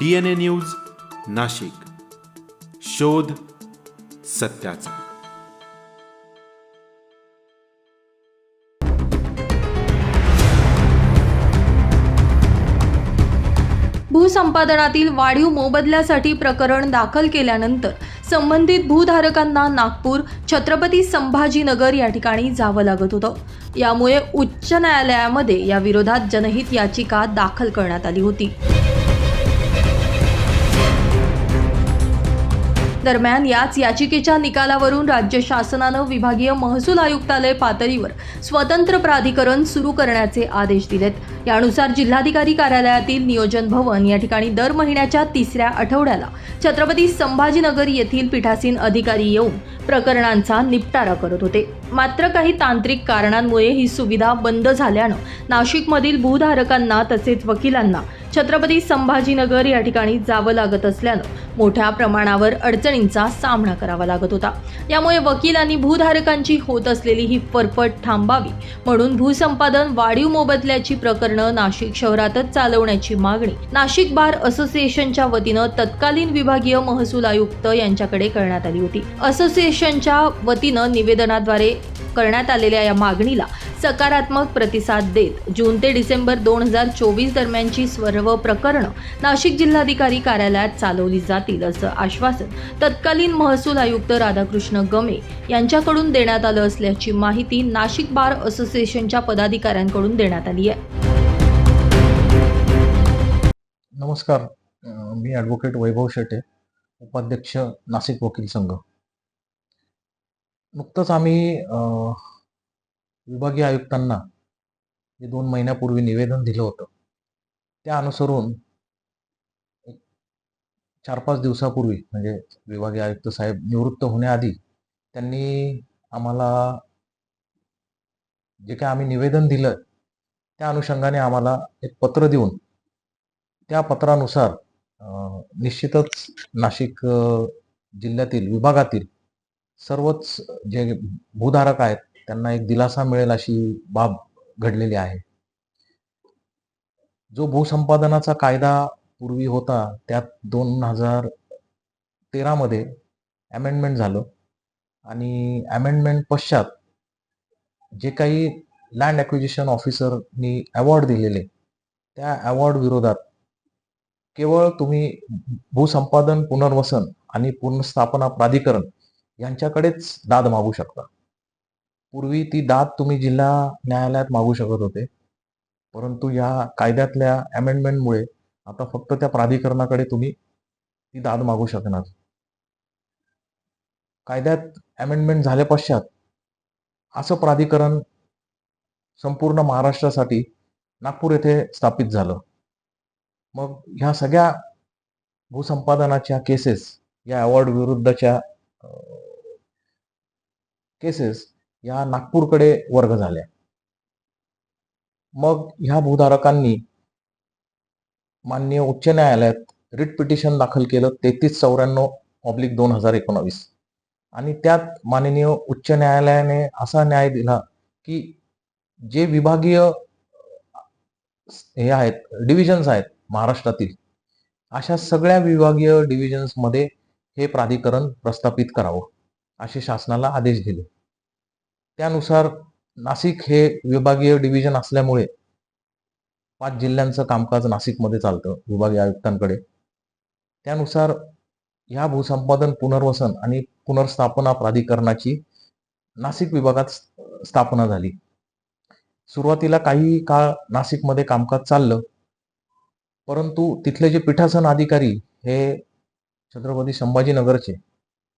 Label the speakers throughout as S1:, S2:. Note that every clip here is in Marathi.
S1: DNA news Nashik. शोध सत्याचा.
S2: भूसंपादनातील वाढीव मोबदल्यासाठी प्रकरण दाखल केल्यानंतर संबंधित भूधारकांना नागपूर छत्रपती संभाजीनगर या ठिकाणी जावं लागत होतं. यामुळे उच्च न्यायालयामध्ये या विरोधात जनहित याचिका दाखल करण्यात आली होती. दरम्यान याच याचिकेच्या निकालावरून राज्य शासनानं विभागीय महसूल आयुक्तालय पातळीवर स्वतंत्र प्राधिकरण सुरू करण्याचे आदेश दिलेत. यानुसार जिल्हाधिकारी कार्यालयातील नियोजन भवन या ठिकाणी दर महिन्याच्या तिसऱ्या आठवड्याला छत्रपती संभाजीनगर येथील पीठासीन अधिकारी येऊन प्रकरणांचा निपटारा करत होते. मात्र काही तांत्रिक कारणांमुळे ही सुविधा बंद झाल्यानं नाशिकमधील भूधारकांना तसेच वकिलांना छत्रपती संभाजीनगर या ठिकाणी जावं लागत असल्यानं मोठ्या प्रमाणावर अडचणींचा सामना करावा लागत होता. यामुळे वकील आणि भूधारकांची होत असलेली ही फरफट थांबावी म्हणून भूसंपादन वाढीव मोबदल्याची प्रकरणं नाशिक शहरातच चालवण्याची मागणी नाशिक बार असोसिएशनच्या वतीनं तत्कालीन विभागीय महसूल आयुक्त यांच्याकडे करण्यात आली होती. असोसिएशनच्या वतीनं निवेदनाद्वारे करण्यात आलेल्या या मागणीला सकारात्मक प्रतिसाद देत जून ते डिसेंबर दोन हजार चोवीस दरम्यानची सर्व प्रकरणं नाशिक जिल्हाधिकारी कार्यालयात चालवली जातील असं आश्वासन तत्कालीन महसूल आयुक्त राधाकृष्ण गमे यांच्याकडून देण्यात आलं असल्याची माहिती नाशिक बार असोसिएशनच्या पदाधिकाऱ्यांकडून देण्यात आली आहे.
S3: नमस्कार मी ॲडव्होकेट वैभव शेटे उपाध्यक्ष नाशिक वकील संघ. नुकतंच आम्ही विभागीय आयुक्तांना जे दोन महिन्यापूर्वी निवेदन दिलं होतं. त्या अनुसरून एक चार पाच दिवसापूर्वी म्हणजे विभागीय आयुक्त साहेब निवृत्त होण्याआधी त्यांनी आम्हाला जे काय आम्ही निवेदन दिलं त्या अनुषंगाने आम्हाला एक पत्र देऊन त्या पत्रानुसार निश्चितच नाशिक जिल्ह्यातील विभागातील सर्वच जे भूधारक आहेत त्यांना एक दिलासा मिळेल अशी बाब घडलेली आहे. जो भूसंपादनाचा कायदा पूर्वी होता त्यात दोन हजार तेरामध्ये अमेंडमेंट झालं आणि अमेंडमेंट पश्चात जे काही लँड ॲक्विजिशन ऑफिसरनी अवॉर्ड दिलेले त्या अवॉर्ड विरोधात केवळ तुम्ही भूसंपादन पुनर्वसन आणि पुनर्स्थापना प्राधिकरण यांच्याकडेच दाद मागू शकता. पूर्वी ती दाद तुम्ही जिल्हा न्यायालयात मागू शकत होते. परंतु या कायद्यातल्या अमेंडमेंटमुळे आता फक्त त्या प्राधिकरणाकडे तुम्ही ती दाद मागू शकणार. कायद्यात अमेंडमेंट झाल्या पश्चात असं प्राधिकरण संपूर्ण महाराष्ट्रासाठी नागपूर येथे स्थापित झालं. मग ह्या सगळ्या भूसंपादनाच्या केसेस या अवॉर्ड विरुद्धच्या केसेस या नागपूरकडे वर्ग झाल्या. मग ह्या भूधारकांनी माननीय उच्च न्यायालयात रिट पिटिशन दाखल केलं तेहतीस चौऱ्याण्णव ऑब्लिक दोन हजार एकोणावीस. आणि त्यात माननीय उच्च न्यायालयाने असा न्याय दिला की जे विभागीय हे आहेत डिव्हिजन्स आहेत महाराष्ट्रातील अशा सगळ्या विभागीय डिव्हिजन्समध्ये हे प्राधिकरण प्रस्थापित करावं असे शासनाला आदेश दिले. त्यानुसार नाशिक हे विभागीय डिव्हिजन असल्यामुळे पाच जिल्ह्यांचं कामकाज नाशिकमध्ये चालतं विभागीय आयुक्तांकडे. त्यानुसार ह्या भूसंपादन पुनर्वसन आणि पुनर्स्थापना प्राधिकरणाची नाशिक विभागात स्थापना झाली. सुरुवातीला काही काळ नाशिकमध्ये कामकाज चाललं परंतु तिथले जे पीठासन अधिकारी हे छत्रपती संभाजीनगरचे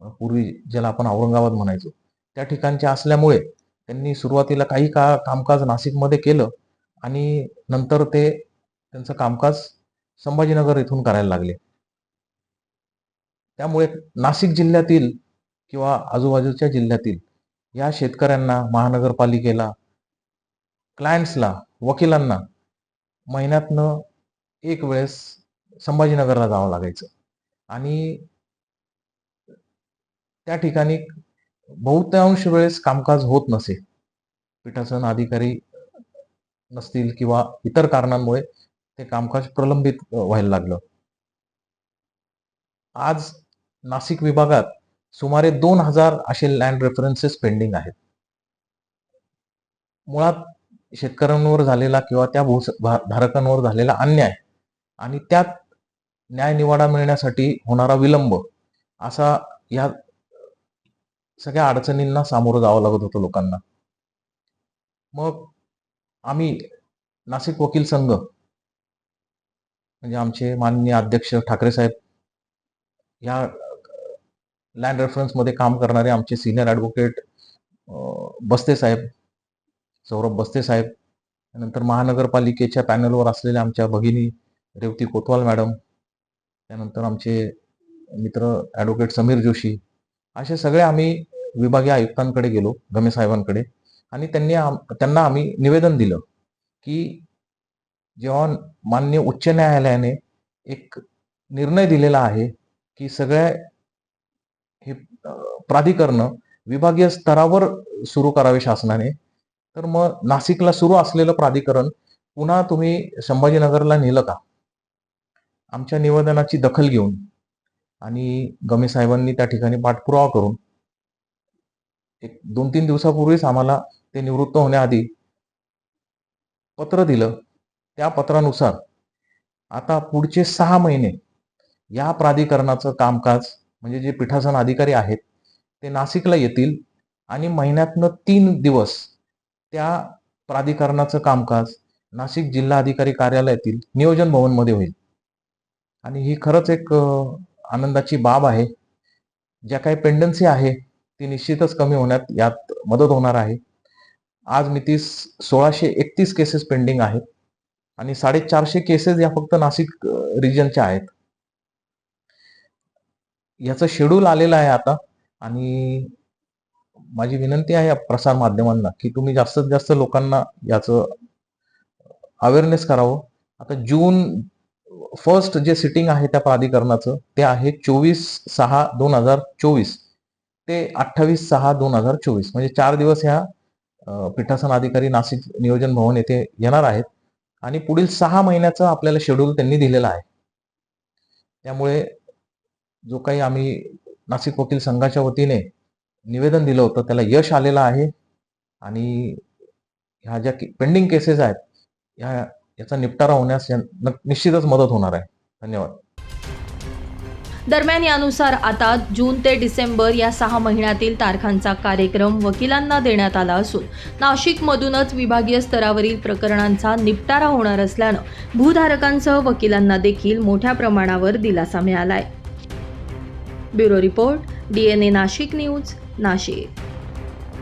S3: पूर्वी ज्याला आपण औरंगाबाद म्हणायचो त्या ठिकाणच्या असल्यामुळे त्यांनी सुरुवातीला काही का कामकाज नाशिकमध्ये केलं आणि नंतर ते त्यांचं कामकाज संभाजीनगर इथून करायला लागले. त्यामुळे नाशिक जिल्ह्यातील किंवा आजूबाजूच्या जिल्ह्यातील या शेतकऱ्यांना महानगरपालिकेला क्लायंट्सला वकिलांना महिन्यातनं एक वेळेस संभाजीनगरला जावं लागायचं. आणि त्या ठिकाणी बहुतांश वेळेस कामकाज होत नसे. पीठासन अधिकारी नसतील किंवा इतर कारणांमुळे ते कामकाज प्रलंबित व्हायला लागलं. आज नाशिक विभागात सुमारे दोन हजार असे लँड रेफरन्सेस पेंडिंग आहेत. मुळात शेतकऱ्यांवर झालेला किंवा त्या भूस धारकांवर झालेला अन्याय आणि त्यात न्याय निवाडा मिळण्यासाठी होणारा विलंब असा या सगळ्या अडचणींना सामोरं जावं लागत होतं लोकांना. मग आम्ही नाशिक वकील संघ म्हणजे आमचे माननीय अध्यक्ष ठाकरे साहेब या लँड रेफरन्समध्ये काम करणारे आमचे सिनियर ॲडव्होकेट बस्ते साहेब सौरभ बस्ते साहेब त्यानंतर महानगरपालिकेच्या पॅनलवर असलेल्या आमच्या भगिनी रेवती कोतवाल मॅडम त्यानंतर आमचे मित्र ॲडव्होकेट समीर जोशी असे सगळे आम्ही विभागीय आयुक्तांकडे गेलो गमे साहेबांकडे. आणि त्यांनी आम त्यांना आम्ही निवेदन दिलं की जेव्हा मान्य उच्च न्यायालयाने एक निर्णय दिलेला आहे की सगळ्या हे प्राधिकरणं विभागीय स्तरावर सुरू करावे शासनाने तर मग नाशिकला सुरू असलेलं प्राधिकरण पुन्हा तुम्ही संभाजीनगरला नेलं का? आमच्या निवेदनाची दखल घेऊन. आणि गमे साहेबांनी त्या ठिकाणी पाठपुरावा करून एक दोन तीन दिवसापूर्वीच आम्हाला ते निवृत्त होण्याआधी पत्र दिलं. त्या पत्रानुसार आता पुढचे सहा महिने या प्राधिकरणाचं कामकाज म्हणजे जे पीठासन अधिकारी आहेत ते नाशिकला येतील आणि महिन्यातनं तीन दिवस त्या प्राधिकरणाचं कामकाज नाशिक जिल्हा अधिकारी कार्यालयातील नियोजन भवनमध्ये होईल. आणि ही खरंच एक आनंदाची बाब आहे. ज्या काही पेंडन्सी आहे ती निश्चितच कमी होण्यात यात मदत होणार आहे. आज मी तीस सोळाशे एकतीस केसेस पेंडिंग आहेत आणि साडेचारशे केसेस या फक्त नाशिक रिजनच्या आहेत. याचं शेड्यूल आलेलं आहे आता आणि माझी विनंती आहे प्रसार माध्यमांना की तुम्ही जास्तीत जास्त लोकांना याचं अवेअरनेस करावं. आता जून फर्स्ट जे सिटिंग आहे त्या प्राधिकरणाचं ते आहे चोवीस सहा दोन हजार चोवीस. ते अठ्ठावीस सहा दोन हजार चोवीस. म्हणजे चार दिवस ह्या पीठासन अधिकारी नाशिक नियोजन भवन येथे येणार आहेत. आणि पुढील सहा महिन्याचं आपल्याला शेड्यूल त्यांनी दिलेलं आहे. त्यामुळे जो काही आम्ही नाशिक वकील संघाच्या वतीने निवेदन दिलं होतं त्याला यश आलेलं आहे. आणि ह्या ज्या पेंडिंग केसेस आहेत ह्या याचा निपटारा होण्यास निश्चितच मदत होणार आहे. धन्यवाद.
S2: दरम्यान यानुसार आता जून ते डिसेंबर या सहा महिन्यातील तारखांचा कार्यक्रम वकिलांना देण्यात आला असून नाशिकमधूनच विभागीय स्तरावरील प्रकरणांचा निपटारा होणार असल्यानं भूधारकांसह वकिलांना देखील मोठ्या प्रमाणावर दिलासा मिळालाय. Bureau report DNA Nashik news Nashik.